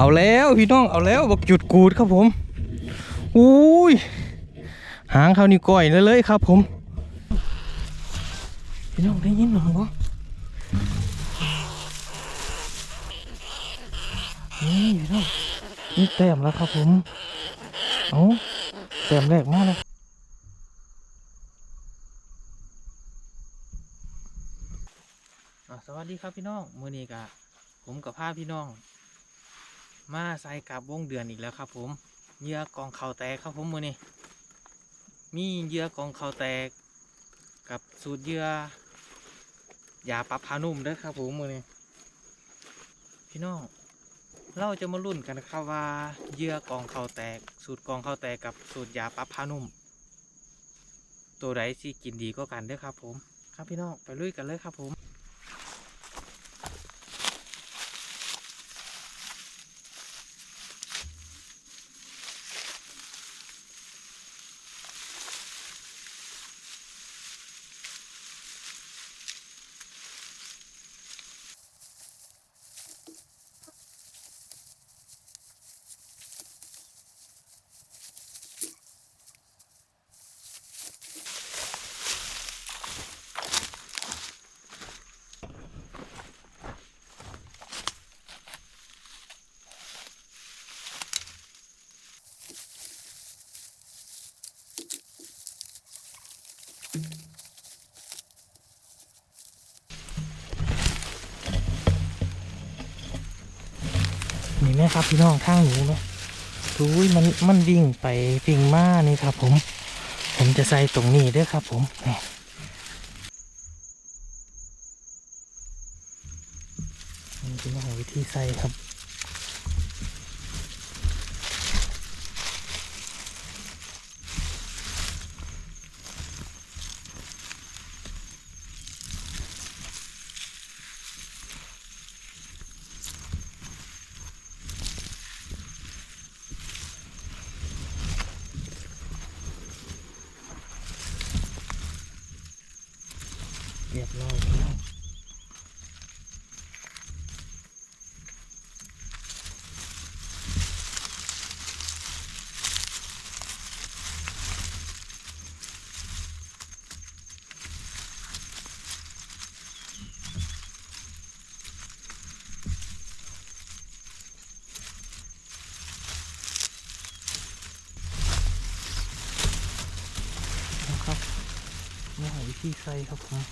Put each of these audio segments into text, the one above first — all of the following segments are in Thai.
เอาแล้วพี่น้องเอาแล้วบอกจุดกูดครับผมอุ้ยหางเขานี่ก้อยเลยเลยครับผม พี่น้องได้ยินหรือเปล่านี่พี่น้องนี่แต้มแล้วครับผมเอาแต้มแรกมาแล้วอะสวัสดีครับพี่น้องมือนี้กะผมกับพาพี่น้อง มาใส่กับวงเดือนอีกแล้วครับผมเยื่อกองเข่าแตกครับผมมือนี้มีเยื่อกองเข่าแตก กับสูตรเยื่อยาปรับผ้านุ่มด้อครับผมมือนี้พี่น้องเราจะมาลุ้นกันนะครับว่าเยื่อกองเข่าแตก สูตรกองเข่าแตกกับสูตรยาปรับผ้านุ่ม ตัวใดสิกินดีก็กันด้อครับผม ครับพี่น้องไปลุยกันเลยครับผม ครับ พี่น้องข้างหนูไหมทุยมันมันวิ่งไปวิ่งมานี่ครับ ผม ผมจะใส่ตรงนี้ด้วยครับ ผมนี่นี่พี่น้องวิธีใส่ครับ เรียบร้อยพี่น้องนะ ครับนี่หาวิธีใส่ครับผม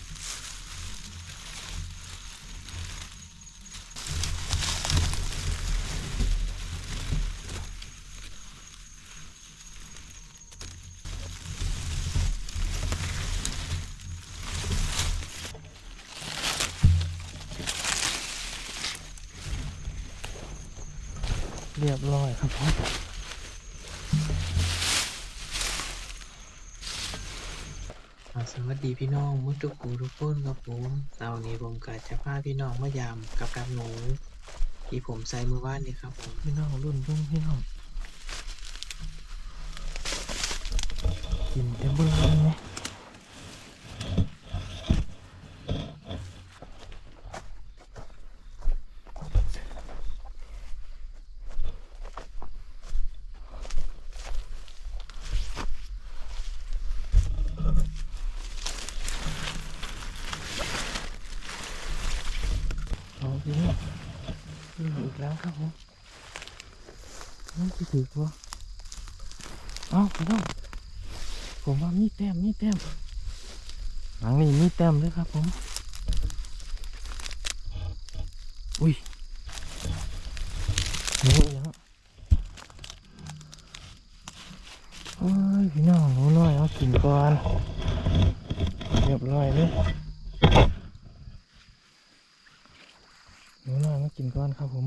พี่น้องมุทุกูทุกคนครับผมเสาร์นี้ผมกะจะพาพี่น้องมายามกับกับหนู ที่ผมใส่เมื่อวานนี้ครับผมพี่น้องรุ่นรุ่นพี่น้องกินเต็มเบอร์เลยไหมเอาพี่น้องนี่อีกแล้วครับผมนั่นคือ ถือว่าเอาพี่น้องผมว่ามีแต้มมีแต้มหลังนี้มีแต้มเลยครับผม อุ้ยหนูอีกแล้วโอ้ยพี่น้องหนูน้อยเอากินก่อนเรียบร้อยเลยหนูน้อยมากินก่อนครับผม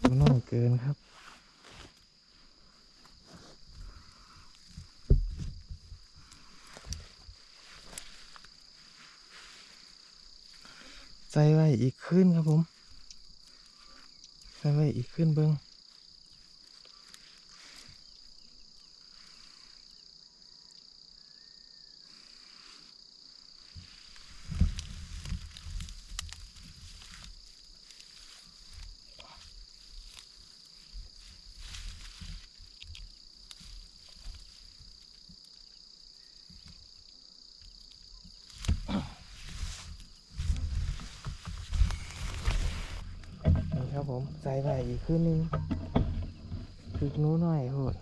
หนูน้อยเกินครับ ใส่ไว้อีก ขึ้นครับผมใส่ไว้อีกขึ้นเบิง ผมใส่ไปอีกขึ้นนึงถึกนู้หน่อยโหด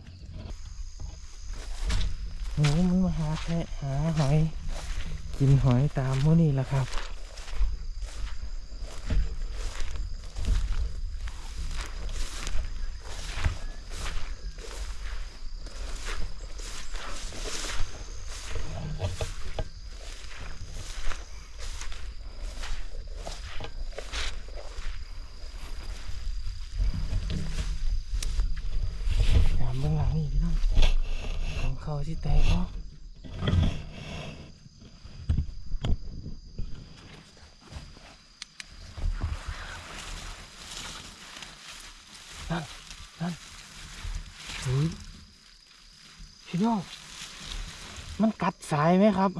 หนูมันมาหาแพะหาหอย กินหอยตามพวกนี้แหละครับ ยามเบื้องหลังนี่พี่น้อง ของเขาที่แตกเนาะนั่นนั่นเฮ้ยพี่น้องมันกัดสายไหมครับ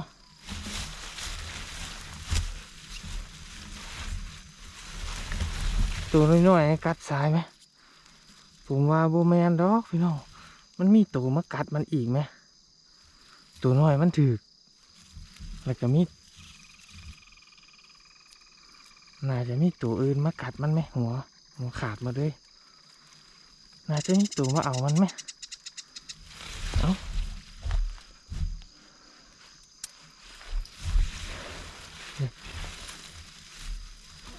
ตัวน้อยๆกัดสายไหมผมว่าโบแมนดอกพี่น้องมันมีตัวมากัดมันอีกไหม ตัวน้อยมันถือกแล้วก็มีน่าจะมีตัวอื่นมากัดมันไหมหัวหัวขาดมาด้วยน่าจะมีตัวมาเอามันไหมเอา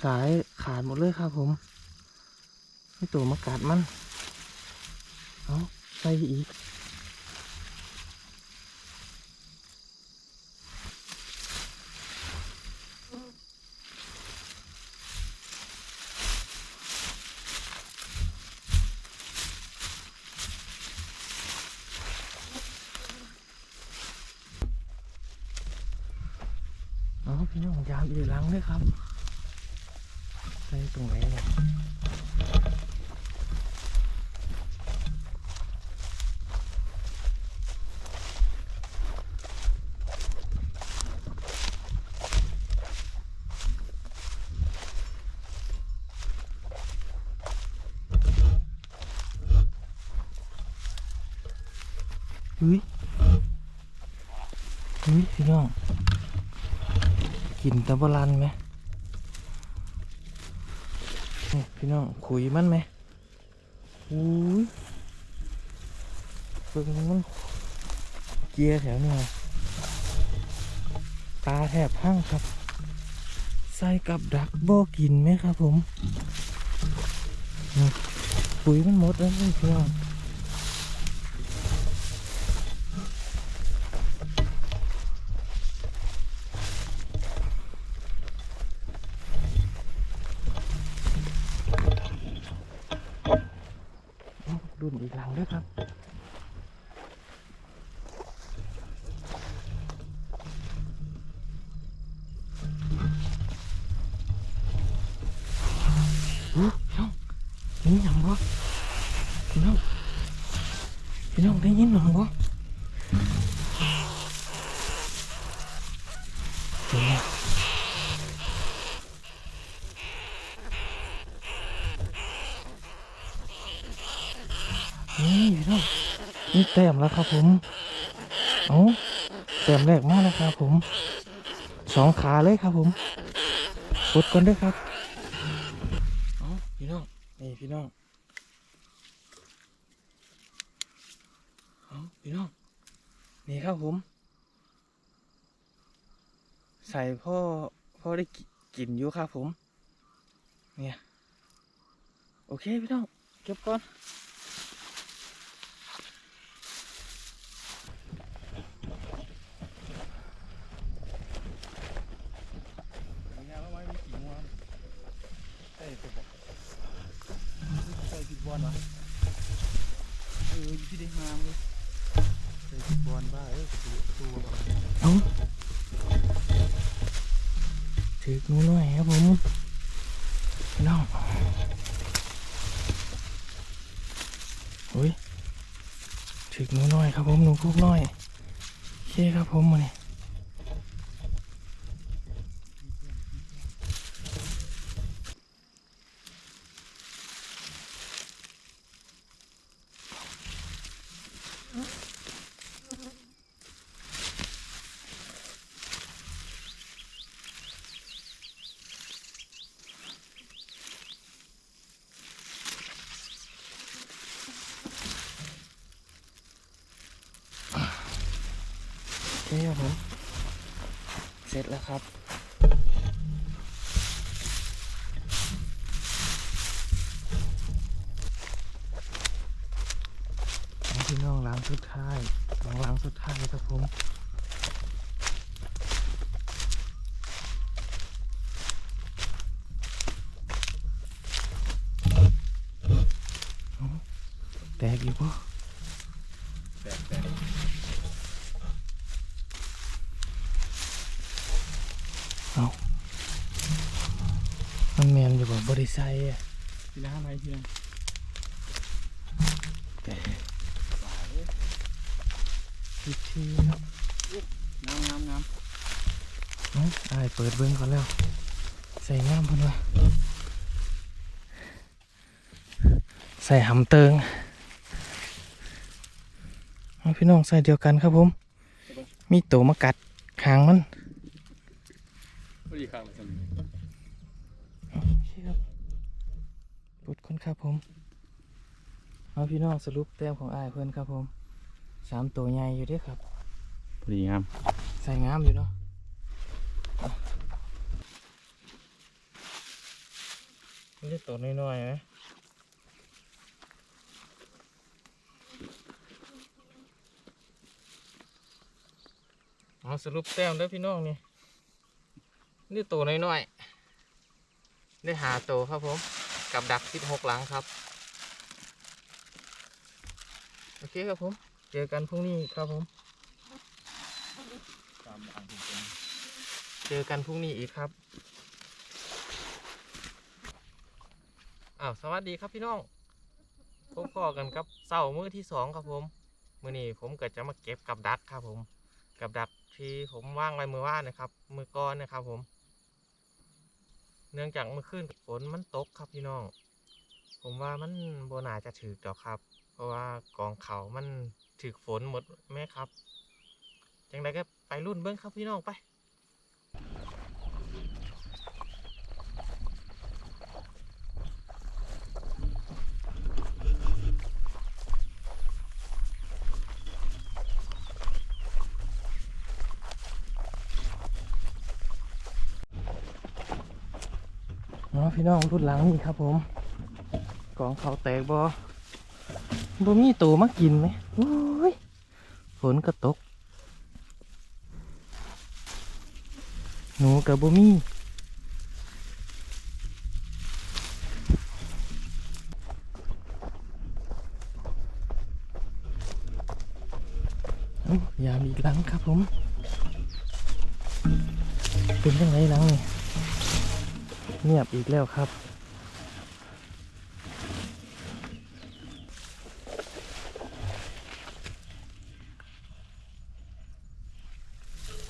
สายขาดหมดเลยครับผมไม่ตัวมากัดมันเอาใส่อีก น้องยามอีหลังด้วยครับใส่ตรงไหนเนี่ย เฮ้ยเฮ้ยพี่น้อง กินตะบลันไหมพี่น้องขุยมันไหมอุ้ยเพิ่งมันเกียร์แถวนี้ตาแทบพังครับ ใส่กับดักโบกินไหมครับผมขุยมันหมดแล้วพี่น้อง พี่น้องนี่ยังบ่พี่น้องพี่น้องได้ยินหรือบ่นี่พี่น้องนี่แต้มแล้วครับผมเอาแต้มแรกมากแล้วครับผมสองขาเลยครับผมกดก่อนด้วยครับ เอาพี่น้อง นี่พี่น้อง เอาพี่น้อง นี่ครับผม ใส่ พ่อพ่อได้กิกินอยู่ครับผม เนี่ย โอเคพี่น้องเก็บก่อนเนี่ยแล้วไว้มีกี่ม้วนใส่ตัวบอกใส่ผิดบอลวะเอออยู่ที่ได้หามเลยใส่ผิดบอลบ้าเอ้ยตัวตัว ถือนูหน่อยครับผมพี่น้องโอ้ยถือหนูหน่อยครับผมหนูพุกน้อยโอเคครับผมมาเนี่ย ท้ายของล้างสุดท้ายครับผมแตกอีกปะแตกแตกเอามันแมนอยู่บ่บริษัทอะทีละห้าไรทีละ แต่ ทีทีเนาะงามงามงามเอ้ยอายเปิดเบิ้งก่อนแล้ว ใส่งามเพิ่นวะใส่หำเติงเอาพี่น้องใส่เดียวกันครับผม มีตัวมากัดคางมันพอดีข้างเลยสิโอเคครับปุดคนครับผม เอาพี่น้องสรุปแต้มของอายเพื่อนครับผม สามตัวใหญ่อยู่เด้วยครับ พอดีงามใส่งามอยู่เนาะอะนี่ได้ตัวน้อยๆไหมเอาสรุปแต้มเด้อพี่น้องนี่นี่ตัวน้อยๆ ได้หาตัวครับผม กับดักสิบหกหลังครับ โอเคครับผม เจอกันพรุ่งนี้ครับผมตามอ่างเป็นเจอกันพรุ่งนี้อีกครับอ้าวสวัสดีครับพี่น้องพบพ่อกันครับเสาร์มื้อที่สองครับผมมื้อนี้ผมก็จะมาเก็บกับดักครับ ผม กับดักที่ผมว่างไว้มือว่านนะครับ มือก้อนนะครับ ผม เนื่องจากเมื่อคืนฝนมันตกครับพี่น้อง ผมว่ามันโบนาจะถือดอกครับ เพราะว่ากองเขามัน ถือฝนหมดแม่ครับ จังไดก็ไปรุ่นเบิ้งครับพี่น้องไปอ๋อพี่น้องรุ่นหลังนี่ครับผมกองเขาแตกบบ่มีตัวมากินไหมโอ้ ฝนก็ตก หนูกับบ่มีเอ้ายามอีกหลังครับผม เป็นยังไงหลังนี่เงียบอีกแล้วครับ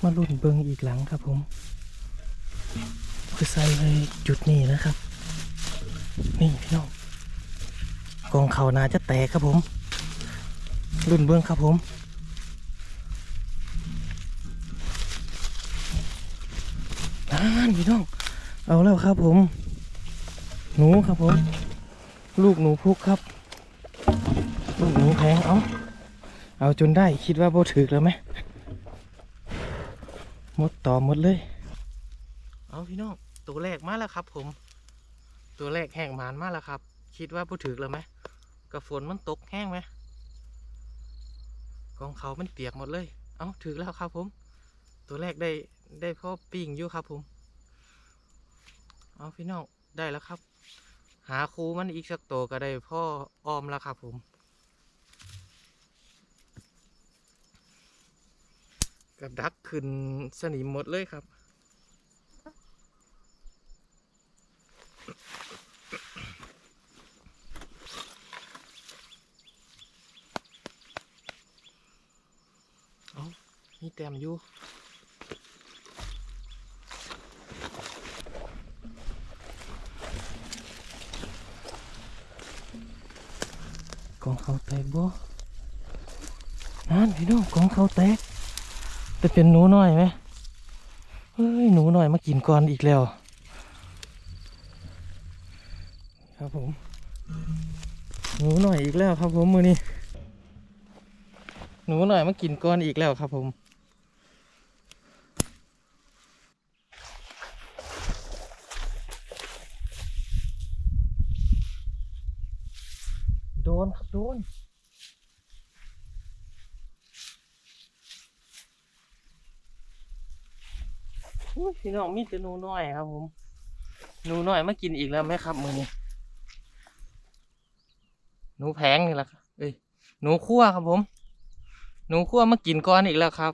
มาลุ่นเบิงอีกหลังครับผม คือใส่ไว้จุดนี้นะครับ นี่พี่น้องกองเขานาจะแตกครับผม รุ่นเบื้องครับผมนั่นพี่น้อง เอาแล้วครับผม หนูครับผม ลูกหนูพุกครับ ลูกหนูแพงเอาเอาจนได้คิดว่าโบถึกแล้วไหม มดต่อหมดเลย เอาพี่น้องตัวแรกมาแล้วครับ ผม ตัวแรกแห้งหมานมาแล้วครับ คิดว่าพูถึกแล้วไหมกระฝนมันตกแห้งไหมกองเขามันเปียกหมดเลย เอาถึกแล้วครับ ผม ตัวแรกได้ได้พ่อปิ้งอยู่ครับ ผม เอาพี่น้องได้แล้วครับ หาครูมันอีกสักตัวก็ได้พ่อออมแล้วครับผม กับดักขึ้นสนิมหมดเลยครับ เอามีแต้มอยู่กองเขาแตกบ่นั่นพี่น้องกองเขาแตก แต่เป็นหนูน้อยไหมเฮ้ยหนูน้อยมากินก่อนอีกแล้ว ครับผมหนูหน่อยอีกแล้วครับผมมือนี้หนูหน่อยมากินก้อนอีกแล้วครับผมโดนครับโดน พี่น้องมีแต่หนูน้อยครับผมหนูน้อยมากินอีกแล้วไหมครับมือนี้หนูแพงนี่แหละครับเอ้ยหนูคั่วครับผม หนูคั่วมากินก้อนอีกแล้วครับ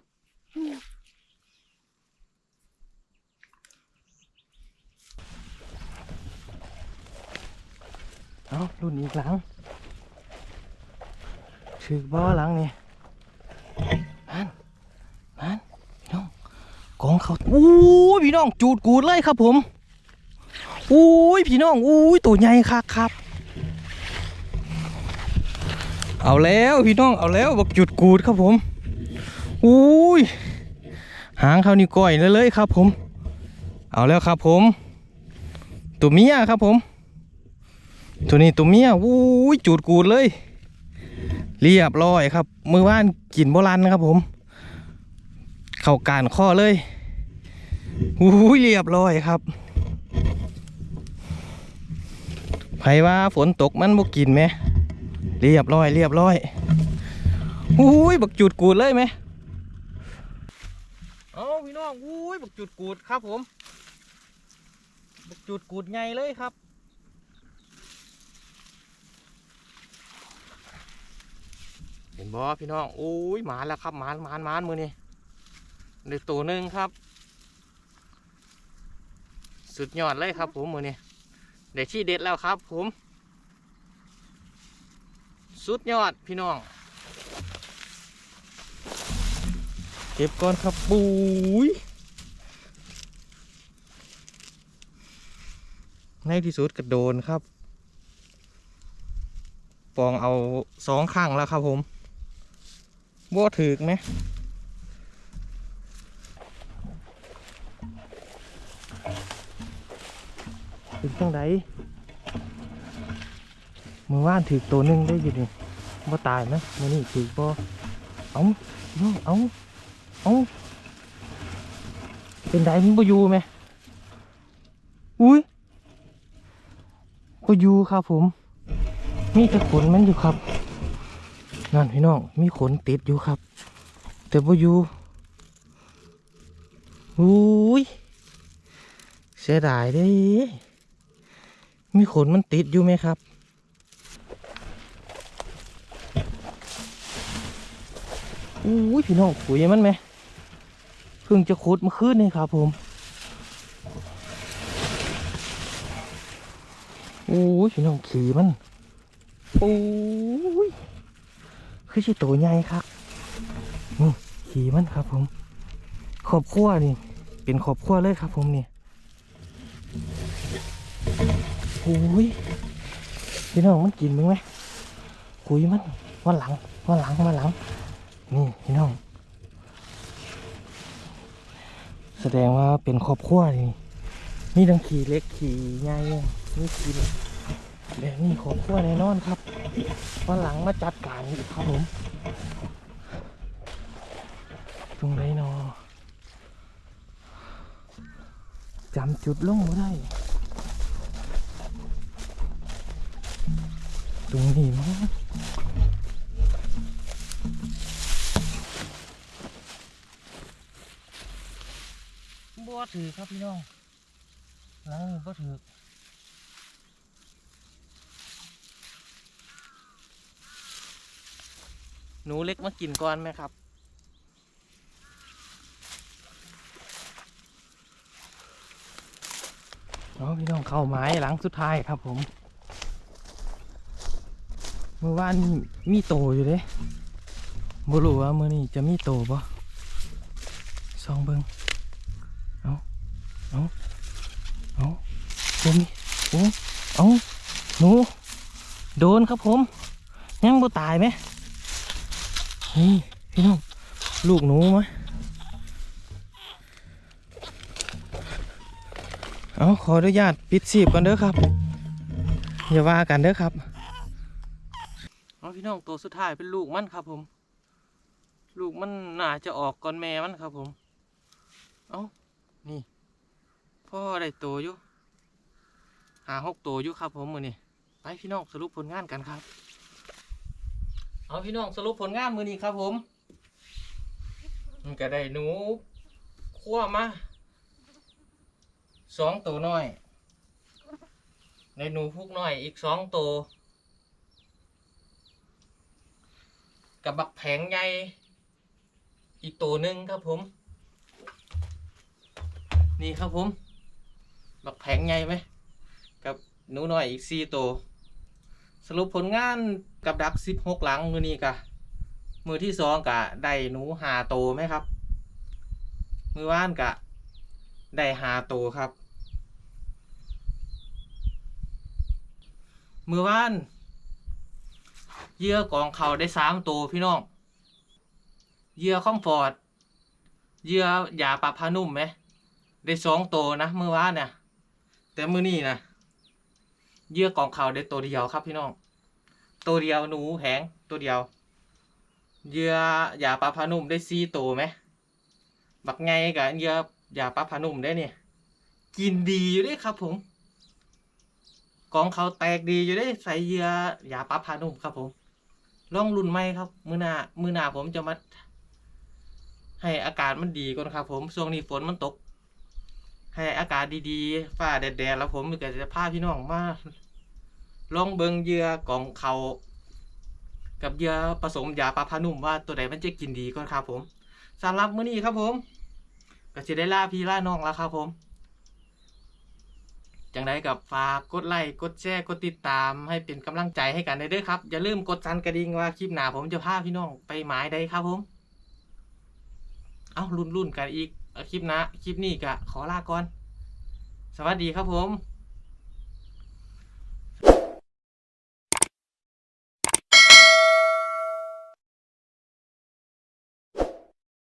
เอารุ่นอีกหลังถือบ่อหลังนี่นั่นพี่น้อง กองเขาอู้พี่น้องจูดกูดเลยครับผมอู้ยพี่น้องอู้ยตัวใหญ่คักครับ เอาแล้วพี่น้องเอาแล้วบอกจุดกูดครับผมอู้ยหางเขานี่ก้อยเลยครับผม เอาแล้วครับผม ตัวเมียครับผม ตัวนี้ตัวเมียอู้ยจูดกูดเลย เรียบร้อยครับ มือว่านกินโบราณนะครับผม เข้าการข้อเลย อู้เรียบร้อยครับไผว่าฝนตกมันบ่กินไหม เรียบร้อย เรียบร้อยอู้ยบักจุดกูดเลยไหมเอาพี่น้องอู้ยบักจุดกูดครับผม บักจุดกูดใหญ่เลยครับเห็นบ่พี่น้องอู้ยหมาแล้วครับหมานหมานหมานมือนี่ได้ตัวหนึ่งครับ สุดยอดเลยครับ ผมมือนี้ได้ที่เด็ดแล้วครับ ผม สุดยอดพี่น้อง เก็บก่อนครับปุ้ยในที่สุดกระโดนครับ ปองเอาสองข้างแล้วครับผมบ่ถึกไหม ถึงจังไดมือว่านถือตัวหนึงได้อยู่นี่บ่ตายนะมือนี่ถือบ่เอาน้องเอาเอาเป็นไดมันบ่อยู่ไหมอุ้ยบ่อยู่ครับผม มีแต่ขนมันอยู่ครับนั่นพี่น้องมีขนติดอยู่ครับ แต่บ่อยู่อุ้ยเสียดายเด้ มีขนมันติดอยู่ไหมครับ อู้ยพี่น้องขุยมันไหมเพิ่งจะขุดมื่อคืนนี่ครับผมอู้ยพี่น้องขี่มันอู้ยคือชิตัวใหญ่ครับนี่ขี่มันครับผมขอบขั้วนี่ เป็นขอบขั้วเลยครับผมเนี่ย โอ้ยพี่น้องมันกินมึงไหมคุยมันวันหลังวันหลังวันหลัง นี่พี่น้อง แสดงว่าเป็นครอบครัวนี่มีทั้งขี่เล็กขี่ใหญ่นี่ขี่แบบนี้ครอบครัวแน่นอนครับวันหลังมาจัดการอีกครับผมตรงไหนนอจำจุดลงไม่ได้ รงนี้มั้งบ่ถือครับพี่น้องหลังนี้บ่ถือหนูเล็กมากินก่อนไหมครับเนาะพี่น้องเข้าไม้หลังสุดท้ายครับผมเมื่อวานมีโตอยู่เด้บ่รู้ว่ามื้อนี้จะมีโตบ่ซองเบิงเอาเอาเอาบ่มีโอ้เอาหนูโดนครับผม ยังบ่ตายไหมนี่พี่น้องลูกหนูไหมเอาขออนุญาตปิดสีบก่อนเด้อครับ อย่าว่ากันเด้อครับ พี่น้องตัวสุดท้ายเป็นลูกมันครับผม ลูกมันน่าจะออกก่อนแม่มันครับผม เอานี่ พ่อได้โตวอยู่หาหกโตวอยู่ครับผมมือนี่ไปพี่น้องสรุปผลงานกันครับ เอาพี่น้องสรุปผลงานมือนี้ครับผมมันก็ได้หนูคั่วมาสองตัวน้อย ในหนูพุกน้อยอีกสองตัว กับบักแผงใหญ่อีกตัวหนึ่งครับผม นี่ครับผม บักแผงใหญ่ไหมกับหนูน้อยอีกสี่ตัวสรุปผลงานกับดักสิบหกหลังมือนี้กะมือที่สองกะได้หนูหาโตไหมครับ มือว่านกะได้หาโตครับ มือว่าน เยื่อกองเขาได้สามตัวพี่น้องเยื่อคอมฟอร์ตเยื่อยาปรับผ้านุ่มไหมได้สองตัวนะมือว่านเนี่ยแต่มือนี่นะเยื่อกองเขาได้ตัวเดียวครับพี่น้อง ตัวเดียวหนูแหงตัวเดียวเยื่อยาปลาพานุ่มได้สี่ตัวไหมบักไงกับเยื่อยาปลาพานุ่มได้เนี่ยกินดีอยู่ด้วยครับผมกองเขาแตกดีอยู่ได้ใส่เยื่อยาปลาพานุ่มครับผม ลองรุ่นใหม่ครับ มือหน้ามือหน้าผมจะมา ให้อากาศมันดีก่อนครับ ผมช่วงนี้ฝนมันตก ให้อากาศดีๆฟ้าแดดๆแล้วผมก็จะพาพี่น้องมาลองเบิงเยื่อกองเขากับเยื่อผสมยาปลาพานุ่มว่าตัวไหนมันจะกินดีก่อนครับผมสำหรับมื้อนี้ครับผมก็จะได้ล่าพี่ล่าน้องแล้วครับผม จังไดกับฝากกดไลค์กดแชร์กดติดตามให้เป็นกำลังใจให้กันได้เด้อครับ อย่าลืมกดสั่นกระดิ่งว่าคลิปหน้าผมจะพาพี่น้องไปหมายใดครับผม เอารุ่นๆกันอีกคลิปหนะคลิปนี้ก็ขอลาก่อน สวัสดีครับผม